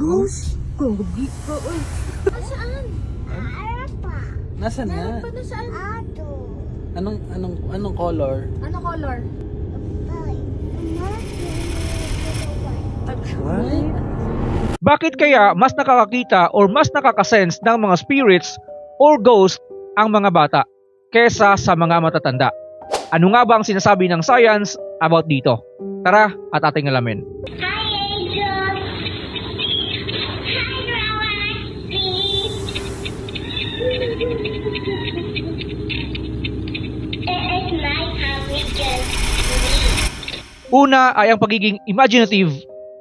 Ghost? Gogi ka, oy. Nasaan? Arapa. Nasaan Meron na? pa na saan? Ato. Anong, anong, anong color? Ano color? Bakit kaya mas nakakakita or mas nakakasense ng mga spirits or ghost ang mga bata kesa sa mga matatanda? Ano nga ba ang sinasabi ng science about dito? Tara at ating alamin. Una ay ang pagiging imaginative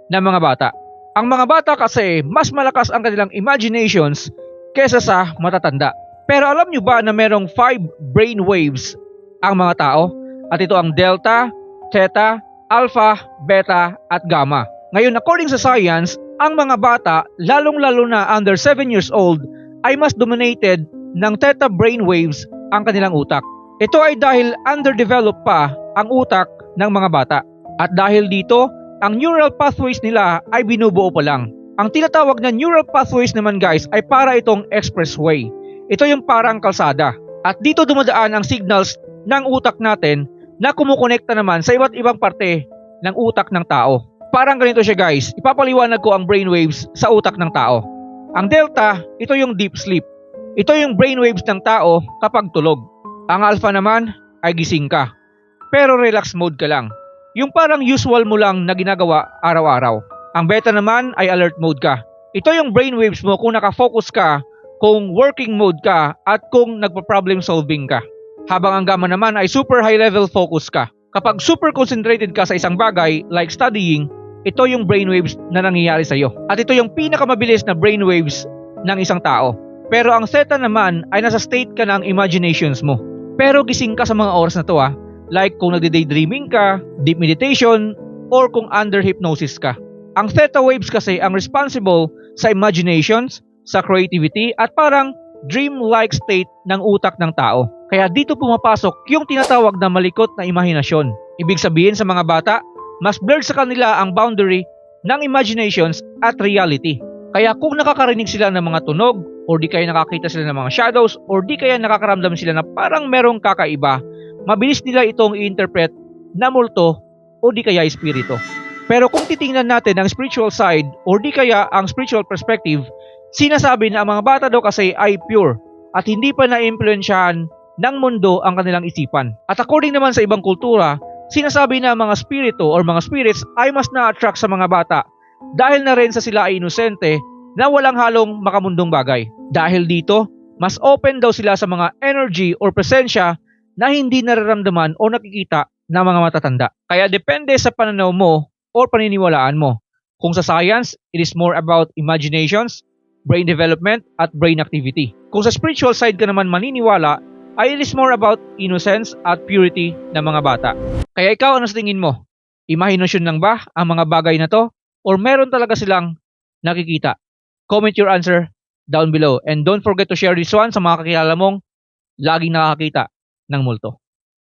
ng mga bata. Ang mga bata kasi mas malakas ang kanilang imaginations kesa sa matatanda. Pero alam nyo ba na merong 5 brain waves ang mga tao? At ito ang delta, theta, alpha, beta, at gamma. Ngayon, according sa science, ang mga bata, lalong-lalo na under 7 years old, ay mas dominated ng theta brain waves ang kanilang utak. Ito ay dahil underdeveloped pa ang utak ng mga bata. At dahil dito, ang neural pathways nila ay binubuo pa lang. Ang tinatawag na neural pathways naman guys ay para itong expressway. Ito yung parang kalsada. At dito dumadaan ang signals ng utak natin na kumukonekta naman sa iba't ibang parte ng utak ng tao. Parang ganito siya guys, ipapaliwanag ko ang brainwaves sa utak ng tao. Ang delta, ito yung deep sleep. Ito yung brainwaves ng tao kapag tulog. Ang alpha naman ay gising ka. Pero relax mode ka lang. Yung parang usual mo lang na ginagawa araw-araw. Ang beta naman ay alert mode ka. Ito yung brainwaves mo kung nakafocus ka, kung working mode ka, at kung nagpa-problem solving ka. Habang ang gamma naman ay super high level focus ka. Kapag super concentrated ka sa isang bagay like studying, ito yung brainwaves na nangyayari sa iyo. At ito yung pinakamabilis na brainwaves ng isang tao. Pero ang theta naman ay nasa state ka ng imaginations mo. Pero gising ka sa mga oras na to ah. Like kung nagde-daydreaming ka, deep meditation, or kung under hypnosis ka. Ang theta waves kasi ang responsible sa imaginations, sa creativity, at parang dream-like state ng utak ng tao. Kaya dito pumapasok yung tinatawag na malikot na imahinasyon. Ibig sabihin sa mga bata, mas blurred sa kanila ang boundary ng imaginations at reality. Kaya kung nakakarinig sila ng mga tunog, or di kaya nakakita sila ng mga shadows, or di kaya nakakaramdam sila na parang merong kakaiba, mabilis nila itong i-interpret na multo o di kaya espiritu. Pero kung titingnan natin ang spiritual side or di kaya ang spiritual perspective, sinasabi na ang mga bata daw kasi ay pure at hindi pa na-impluensyahan ng mundo ang kanilang isipan. At according naman sa ibang kultura, sinasabi na ang mga spirito or mga spirits ay mas na-attract sa mga bata dahil na rin sa sila ay inosente na walang halong makamundong bagay. Dahil dito, mas open daw sila sa mga energy or presensya na hindi nararamdaman o nakikita ng mga matatanda. Kaya depende sa pananaw mo or paniniwalaan mo. Kung sa science, it is more about imaginations, brain development, at brain activity. Kung sa spiritual side ka naman maniniwala, ay it is more about innocence at purity ng mga bata. Kaya ikaw, ano sa tingin mo? Imahinasyon lang ba ang mga bagay na to? Or meron talaga silang nakikita? Comment your answer down below. And don't forget to share this one sa mga kakilala mong laging nakakita ng multo.